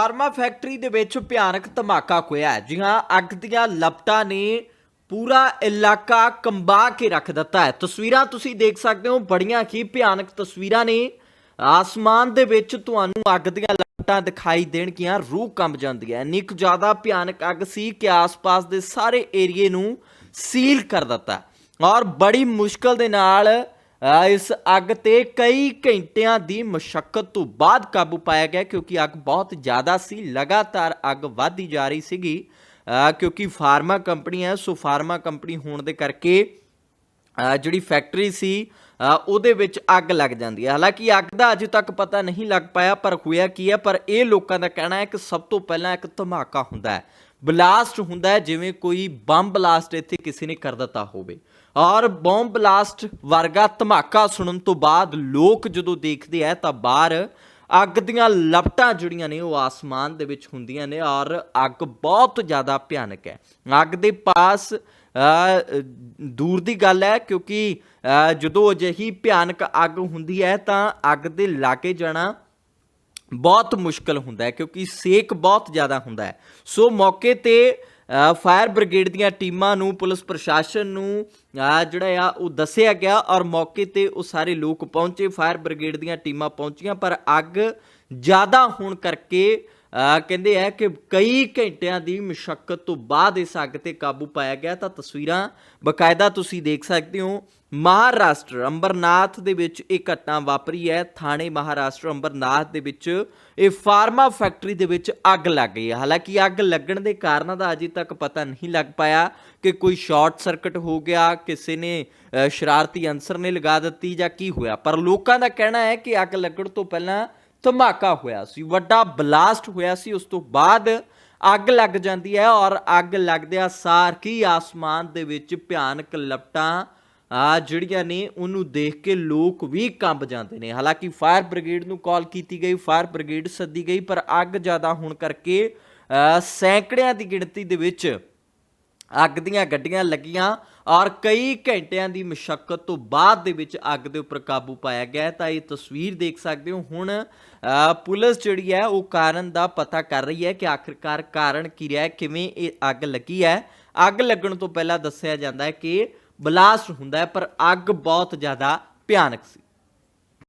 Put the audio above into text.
Pharma factory ਦੇ ਵਿੱਚ ਭਿਆਨਕ ਧਮਾਕਾ ਹੋਇਆ ਹੈ। ਜੀ ਅੱਗ ਦੀਆਂ ਲਪਟਾਂ ਨੇ ਪੂਰਾ ਇਲਾਕਾ ਕੰਬਾ ਕੇ ਰੱਖ ਦਿੱਤਾ ਹੈ। ਤਸਵੀਰਾਂ ਤੁਸੀਂ ਦੇਖ ਸਕਦੇ ਹੋ, ਬੜੀਆਂ ਹੀ ਭਿਆਨਕ ਤਸਵੀਰਾਂ ਨੇ। ਆਸਮਾਨ ਦੇ ਵਿੱਚ ਤੁਹਾਨੂੰ ਅੱਗ ਦੀਆਂ ਲਪਟਾਂ ਦਿਖਾਈ ਦੇਣਗੀਆਂ, ਰੂਹ ਕੰਬ ਜਾਂਦੀ ਹੈ। ਇੰਨੀ ਕੁ ਜ਼ਿਆਦਾ ਭਿਆਨਕ ਅੱਗ ਸੀ ਕਿ ਆਸ-ਪਾਸ ਦੇ ਸਾਰੇ ਏਰੀਏ ਨੂੰ ਸੀਲ ਕਰ ਦਿੱਤਾ ਔਰ ਬੜੀ ਮੁਸ਼ਕਲ ਦੇ ਨਾਲ ਇਸ ਅੱਗ ਤੇ ਕਈ ਘੰਟਿਆਂ ਦੀ ਮਸ਼ੱਕਤ ਤੋਂ ਬਾਅਦ ਕਾਬੂ ਪਾਇਆ ਗਿਆ ਕਿਉਂਕਿ ਅੱਗ ਬਹੁਤ ਜ਼ਿਆਦਾ ਸੀ, ਲਗਾਤਾਰ ਅੱਗ ਵਧਦੀ ਜਾ ਰਹੀ ਸੀਗੀ। ਕਿਉਂਕਿ ਫਾਰਮਾ ਕੰਪਨੀ ਹੈ ਸੋ ਫਾਰਮਾ ਕੰਪਨੀ ਹੋਣ ਦੇ ਕਰਕੇ ਜਿਹੜੀ ਫੈਕਟਰੀ ਸੀ ਉਹਦੇ ਵਿੱਚ ਅੱਗ ਲੱਗ ਜਾਂਦੀ ਹੈ। ਹਾਲਾਂਕਿ ਅੱਗ ਦਾ ਅਜੇ ਤੱਕ ਪਤਾ ਨਹੀਂ ਲੱਗ ਪਾਇਆ, ਪਰ ਹੋਇਆ ਕੀ ਹੈ, ਪਰ ਇਹ ਲੋਕਾਂ ਦਾ ਕਹਿਣਾ ਹੈ ਕਿ ਸਭ ਤੋਂ ਪਹਿਲਾਂ ਇੱਕ ਧਮਾਕਾ ਹੁੰਦਾ ਹੈ। ਬਲਾਸਟ ਹੁੰਦਾ ਹੈ, ਜਿਵੇਂ ਕੋਈ ਬੰਬ ਬਲਾਸਟ ਇੱਥੇ ਕਿਸੇ ਨੇ ਕਰ ਦਿੱਤਾ ਹੋਵੇ। ਔਰ ਬੰਬ ਬਲਾਸਟ ਵਰਗਾ ਧਮਾਕਾ ਸੁਣਨ ਤੋਂ ਬਾਅਦ ਲੋਕ ਜਦੋਂ ਦੇਖਦੇ ਆ, ਤਾਂ ਬਾਹਰ ਅੱਗ ਦੀਆਂ ਲਪਟਾਂ ਜਿਹੜੀਆਂ ਨੇ, ਉਹ ਆਸਮਾਨ ਦੇ ਵਿੱਚ ਹੁੰਦੀਆਂ ਨੇ ਔਰ ਅੱਗ ਬਹੁਤ ਜ਼ਿਆਦਾ ਭਿਆਨਕ ਹੈ। ਅੱਗ ਦੇ ਪਾਸ ਦੂਰ ਦੀ ਗੱਲ ਹੈ, ਕਿਉਂਕਿ ਜਦੋਂ ਅਜਿਹੀ ਭਿਆਨਕ ਅੱਗ ਹੁੰਦੀ ਹੈ, ਤਾਂ ਅੱਗ ਦੇ ਲਾਗੇ ਜਾਣਾ ਬਹੁਤ ਮੁਸ਼ਕਲ ਹੁੰਦਾ ਹੈ ਕਿਉਂਕਿ ਸੇਕ ਬਹੁਤ ਜ਼ਿਆਦਾ ਹੁੰਦਾ ਹੈ। ਸੋ ਮੌਕੇ ਤੇ ਫਾਇਰ ਬ੍ਰਿਗੇਡ ਦੀਆਂ ਟੀਮਾਂ ਨੂੰ, ਪੁਲਿਸ ਪ੍ਰਸ਼ਾਸਨ ਨੂੰ ਜਿਹੜਾ ਆ, ਉਹ ਦੱਸਿਆ ਗਿਆ ਔਰ ਮੌਕੇ ਤੇ ਉਹ ਸਾਰੇ ਲੋਕ ਪਹੁੰਚੇ। ਫਾਇਰ ਬ੍ਰਿਗੇਡ ਦੀਆਂ ਟੀਮਾਂ ਪਹੁੰਚੀਆਂ, ਪਰ ਅੱਗ ਜ਼ਿਆਦਾ ਹੋਣ ਕਰਕੇ ਕਹਿੰਦੇ ਆ ਕਿ ਕਈ ਘੰਟਿਆਂ ਦੀ ਮੁਸ਼ਕਲ ਤੋਂ ਬਾਅਦ ਇਸ ਅੱਗ ਤੇ ਕਾਬੂ ਪਾਇਆ ਗਿਆ। ਤਾਂ ਤਸਵੀਰਾਂ ਬਕਾਇਦਾ ਤੁਸੀਂ ਦੇਖ ਸਕਦੇ ਹੋ। ਮਹਾਰਾਸ਼ਟਰ, ਅੰਬਰਨਾਥ ਦੇ ਵਿੱਚ ਇਹ ਘਟਨਾ ਵਾਪਰੀ ਹੈ। ਥਾਣੇ ਮਹਾਰਾਸ਼ਟਰ, ਅੰਬਰਨਾਥ ਦੇ ਵਿੱਚ ਇਹ ਫਾਰਮਾ ਫੈਕਟਰੀ ਦੇ ਵਿੱਚ ਅੱਗ ਲੱਗ ਗਈ ਹੈ। ਹਾਲਾਂਕਿ ਅੱਗ ਲੱਗਣ ਦੇ ਕਾਰਨਾਂ ਦਾ ਅਜੇ ਤੱਕ ਪਤਾ ਨਹੀਂ ਲੱਗ ਪਾਇਆ ਕਿ ਕੋਈ ਸ਼ਾਰਟ ਸਰਕਟ ਹੋ ਗਿਆ, ਕਿਸੇ ਨੇ ਸ਼ਰਾਰਤੀ ਅਨਸਰ ਨੇ ਲਗਾ ਦਿੱਤੀ ਜਾਂ ਕੀ ਹੋਇਆ। ਪਰ ਲੋਕਾਂ ਦਾ ਕਹਿਣਾ ਹੈ ਕਿ ਅੱਗ ਲੱਗਣ ਤੋਂ ਪਹਿਲਾਂ ਧਮਾਕਾ ਹੋਇਆ ਸੀ, ਵੱਡਾ ਬਲਾਸਟ ਹੋਇਆ ਸੀ, ਉਸ ਤੋਂ ਬਾਅਦ ਅੱਗ ਲੱਗ ਜਾਂਦੀ ਹੈ ਔਰ ਅੱਗ ਲੱਗਦਿਆਂ ਸਾਰ ਕੀ ਆਸਮਾਨ ਦੇ ਵਿੱਚ ਭਿਆਨਕ ਲਪਟਾਂ, ਆ, ਜਿਹੜੀਆਂ ਨੇ ਉਹਨੂੰ ਦੇਖ ਕੇ ਲੋਕ ਵੀ ਕੰਬ ਜਾਂਦੇ ਨੇ। ਹਾਲਾਂਕਿ ਫਾਇਰ ਬ੍ਰਿਗੇਡ ਨੂੰ ਕਾਲ ਕੀਤੀ ਗਈ, ਫਾਇਰ ਬ੍ਰਿਗੇਡ ਸੱਦੀ ਗਈ, ਪਰ ਅੱਗ ਜ਼ਿਆਦਾ ਹੋਣ ਕਰਕੇ ਸੈਂਕੜਿਆਂ ਦੀ ਗਿਣਤੀ ਦੇ ਵਿੱਚ ਅੱਗ ਦੀਆਂ ਗੱਡੀਆਂ ਲੱਗੀਆਂ ਔਰ ਕਈ ਘੰਟਿਆਂ ਦੀ ਮੁਸ਼ਕਲ ਤੋਂ ਬਾਅਦ ਦੇ ਵਿੱਚ ਅੱਗ ਦੇ ਉੱਪਰ ਕਾਬੂ ਪਾਇਆ ਗਿਆ ਤਾਂ ਇਹ ਤਸਵੀਰ ਦੇਖ ਸਕਦੇ ਹੋ। ਹੁਣ ਪੁਲਿਸ ਜਿਹੜੀ ਹੈ, ਉਹ ਕਾਰਨ ਦਾ ਪਤਾ ਕਰ ਰਹੀ ਹੈ ਕਿ ਆਖਿਰਕਾਰ ਕਾਰਨ ਕੀ ਰਿਹਾ ਕਿਵੇਂ ਇਹ ਅੱਗ ਲੱਗੀ ਹੈ। ਅੱਗ ਲੱਗਣ ਤੋਂ ਪਹਿਲਾਂ ਦੱਸਿਆ ਜਾਂਦਾ ਹੈ ਕਿ ਬਲਾਸਟ ਹੁੰਦਾ ਹੈ, ਪਰ ਅੱਗ ਬਹੁਤ ਜ਼ਿਆਦਾ ਭਿਆਨਕ ਸੀ।